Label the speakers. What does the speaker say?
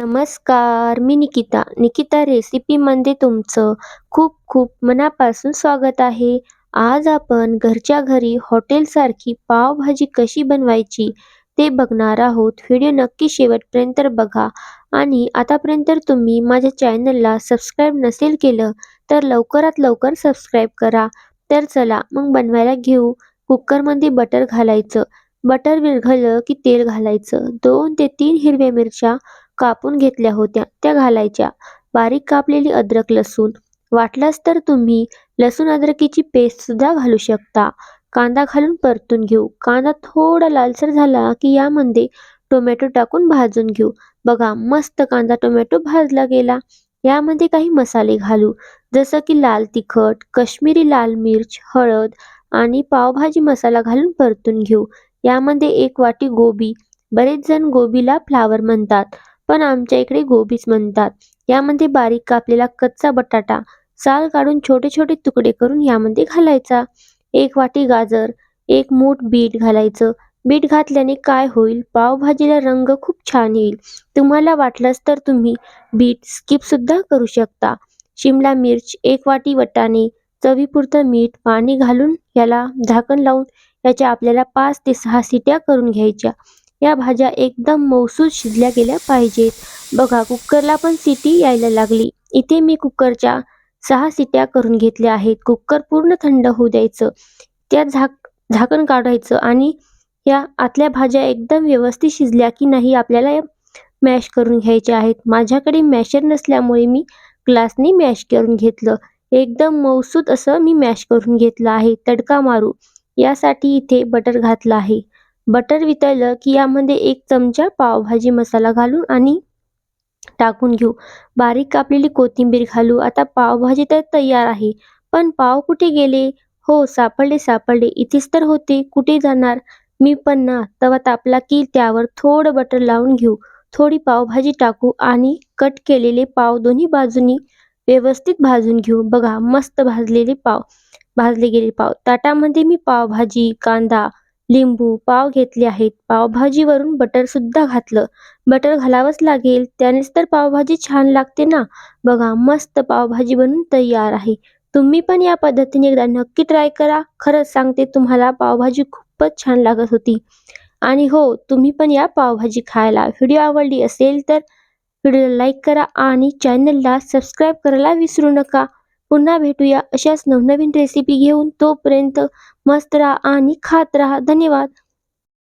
Speaker 1: नमस्कार मी निकिता. निकिता रेसिपीमध्ये तुमचं खूप खूप मनापासून स्वागत आहे. आज आपण घरच्या घरी हॉटेलसारखी पावभाजी कशी बनवायची ते बघणार आहोत. व्हिडिओ नक्की शेवटपर्यंत बघा. आणि आतापर्यंत तुम्ही माझ्या चॅनलला सबस्क्राईब नसेल केलं तर लवकरात लवकर सबस्क्राईब करा. तर चला मग बनवायला घेऊ. कुकरमध्ये बटर घालायचं. बटर विरघळलं की तेल घालायचं. दोन ते तीन हिरव्या मिरच्या कापून घेतल्या होत्या त्या घालायच्या. बारीक कापलेली अद्रक लसूण. वाटलास तर तुम्ही लसूण अद्रकीची पेस्ट सुद्धा घालू शकता. कांदा घालून परतून घेऊ. कांदा थोडा लालसर झाला की यामध्ये टोमॅटो टाकून भाजून घेऊ. बघा मस्त कांदा टोमॅटो भाजला गेला. यामध्ये काही मसाले घालू. जसं की लाल तिखट कश्मीरी लाल मिर्च हळद आणि पावभाजी मसाला घालून परतून घेऊ. यामध्ये एक वाटी गोबी. बरेच जण गोबीला फ्लावर म्हणतात. पण आमच्या इकडे गोबीच म्हणतात. यामध्ये बारीक कापलेला कच्चा बटाटा साल काढून छोटे छोटे तुकडे करून यामध्ये घालायचा. एक वाटी गाजर एक मूठ बीट घालायचं. बीट घातल्याने काय होईल? पावभाजीला रंग खूप छान येईल. तुम्हाला वाटलंच तर तुम्ही बीट स्किप सुद्धा करू शकता. शिमला मिर्च एक वाटी वटाणे चवीपुरतं मीठ पाणी घालून याला झाकण लावून याच्या आपल्याला पाच ते सहा सिट्या करून घ्यायच्या. या भाज्या एकदम मौसूद शिजल्या गेल्या पाहिजेत. बघा कुकरला पण सिटी यायला लागली. इथे मी कुकरच्या सहा सिट्या करून घेतल्या आहेत. कुकर पूर्ण थंड होऊ द्यायचं. त्यात झाक झाकण काढायचं आणि या आतल्या भाज्या एकदम व्यवस्थित शिजल्या की नाही आपल्याला मॅश करून घ्यायच्या आहेत. माझ्याकडे मॅशर नसल्यामुळे मी ग्लासने मॅश करून घेतलं. एकदम मौसूद असं मी मॅश करून घेतलं आहे. तडका मारू. यासाठी इथे बटर घातलं आहे. बटर वितळलं की यामध्ये एक चमचा पावभाजी मसाला घालून आणि टाकून घेऊ. बारीक कापलेली कोथिंबीर घालू. आता पावभाजी तर तयार आहे पण पाव कुठे गेले? हो सापडले सापडले. इथेच तर होते. कुठे जाणार? मी पण ना. तवा तापला की त्यावर थोडं बटर लावून घेऊ. थोडी पावभाजी टाकू आणि कट केलेले पाव दोन्ही बाजूनी व्यवस्थित भाजून घेऊ. बघा मस्त भाजलेले पाव भाजले गेले पाव. ताटामध्ये मी पावभाजी कांदा लिंबू पाव घेतले आहेत. पावभाजीवरून बटर सुद्धा घातलं. बटर घालावंच लागेल. त्यानेच तर पावभाजी छान लागते ना? बघा मस्त पावभाजी बनून तयार आहे. तुम्ही पण या पद्धतीने एकदा नक्की ट्राय करा. खरंच सांगते तुम्हाला पावभाजी खूपच छान लागत होती. आणि हो तुम्ही पण या पावभाजी खायला. व्हिडिओ आवडली असेल तर व्हिडिओला लाईक करा आणि चॅनलला सबस्क्राईब करायला विसरू नका. पुन्हा भेटूया अशाच नवनवीन रेसिपी घेऊन. तोपर्यंत मस्त राहा आणि खात राहा. धन्यवाद.